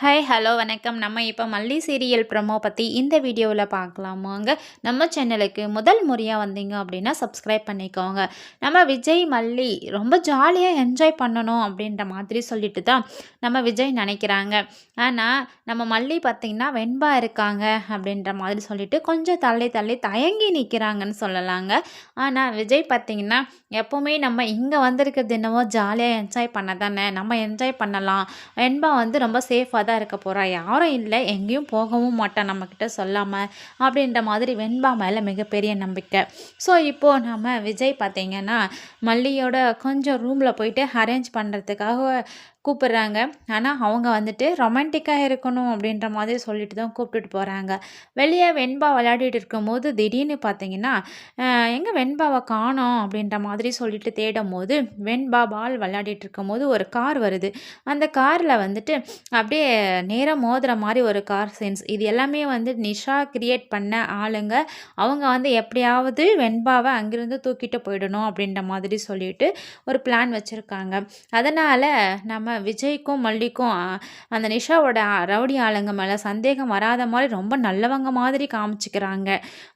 Hi hello வணக்கம். நம்ம இப்போ மல்லி சீரியல் ப்ரமோ பற்றி இந்த வீடியோவில் பார்க்கலாமாங்க நம்ம சேனலுக்கு முதல் முறையாக வந்தீங்க அப்படின்னா சப்ஸ்கிரைப் பண்ணிக்கோங்க. நம்ம விஜய் மல்லி ரொம்ப ஜாலியாக என்ஜாய் பண்ணணும் அப்படின்ற மாதிரி சொல்லிட்டு தான் நம்ம விஜய் நினைக்கிறாங்க. ஆனால் நம்ம மல்லி பார்த்திங்கன்னா வெண்பா இருக்காங்க அப்படின்ற மாதிரி சொல்லிட்டு கொஞ்சம் தள்ளி தள்ளி தயங்கி நிற்கிறாங்கன்னு சொல்லலாங்க. ஆனால் விஜய் பார்த்திங்கன்னா எப்போவுமே நம்ம இங்கே வந்திருக்கிறது என்னவோ ஜாலியாக என்ஜாய் பண்ண தானே. நம்ம என்ஜாய் பண்ணலாம். வெண்பா வந்து ரொம்ப சேஃபாக தான் இருக்க போகிறா யாரும் இல்லை எங்கேயும் போகவும் மாட்டான் நம்மக்கிட்ட சொல்லாமல் அப்படின்ற மாதிரி வெண்பா மேலே மிகப்பெரிய நம்பிக்கை. ஸோ இப்போது நம்ம விஜய் பார்த்திங்கன்னா மல்லியோட கொஞ்சம் ரூமில் போயிட்டு அரேஞ்ச் பண்ணுறதுக்காக கூப்பிட்றாங்க. ஆனால் அவங்க வந்துட்டு ரொமான்டிக்காக இருக்கணும் அப்படின்ற மாதிரி சொல்லிட்டு தான் கூப்பிட்டுட்டு போகிறாங்க வெளியே வெண்பா விளையாடிட்டு இருக்கும்போது திடீர்னு பார்த்தீங்கன்னா எங்கே வெண்பாவை காணோம் அப்படின்ற மாதிரி சொல்லிட்டு தேடும் போது வெண்பா பால் விளையாடிட்டு இருக்கும்போது ஒரு கார் வருது. அந்த காரில் வந்துட்டு அப்படியே நேரம் மோதுற மாதிரி ஒரு கார் சீன்ஸ் இது எல்லாமே வந்து நிஷா கிரியேட் பண்ண ஆளுங்க. அவங்க வந்து எப்படியாவது வெண்பாவை அங்கிருந்து தூக்கிட்டு போயிடணும் அப்படின்ற மாதிரி சொல்லிட்டு ஒரு பிளான் வச்சுருக்காங்க. அதனால் நம்ம விஜய்க்கும் மல்லிக்கும் அந்த நிஷாவோட ரவுடி ஆளுங்க மேலே சந்தேகம் வராத மாதிரி ரொம்ப நல்லவங்க மாதிரி காமிச்சிக்கிறாங்க.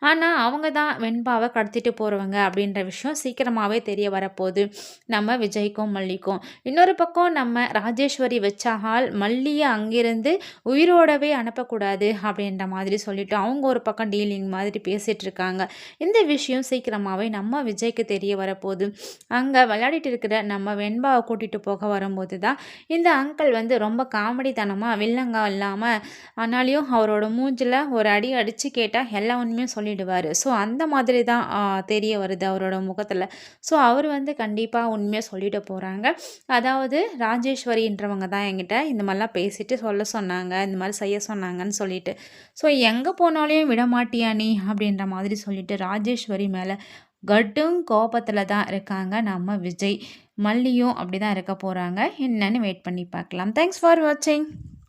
ஆனால் அவங்க தான் வெண்பாவை கடத்திட்டு போகிறவங்க அப்படின்ற விஷயம் சீக்கிரமாகவே தெரிய வரப்போகுது. நம்ம விஜய்க்கும் மல்லிக்கும். இன்னொரு பக்கம் நம்ம ராஜேஸ்வரி வச்ச ஹால் மல்லியை அங்கிருந்து உயிரோடவே அனுப்பக்கூடாது அப்படின்ற மாதிரி சொல்லிவிட்டு அவங்க ஒரு பக்கம் டீலிங் மாதிரி பேசிகிட்டு இருக்காங்க இந்த விஷயம் சீக்கிரமாகவே நம்ம விஜய்க்கு தெரிய வரப்போகுது. அங்கே விளையாடிட்டு இருக்கிற நம்ம வெண்பாவை கூட்டிகிட்டு போக வரும்போது தான் இந்த அங்கிள் வந்து ரொம்ப காமெடித்தனமாக வில்லங்கா இல்லாமல் ஆனாலையும் அவரோட மூஞ்சில் ஒரு அடி அடித்து கேட்டால் எல்லா உண்மையும் சொல்லிடுவார். ஸோ அந்த மாதிரி தான் தெரிய வருது அவரோட முகத்தில். ஸோ அவர் வந்து கண்டிப்பாக உண்மையாக சொல்லிட்டு போகிறாங்க அதாவது ராஜேஸ்வரின்றவங்க தான் என்கிட்ட இந்த மாதிரிலாம் பேசிட்டு சொல்ல சொன்னாங்க இந்த மாதிரி செய்ய சொன்னாங்கன்னு சொல்லிட்டு. ஸோ எங்கே போனாலையும் விட மாட்டியா நீ? அப்படின்ற மாதிரி சொல்லிட்டு ராஜேஸ்வரி மேலே கட்டும் கோபத்தில் தான் இருக்காங்க நம்ம விஜய். மல்லியும் அப்படி தான் இருக்க போகிறாங்க என்னென்னு வெயிட் பண்ணி பார்க்கலாம். தேங்க்ஸ் ஃபார் வாட்சிங்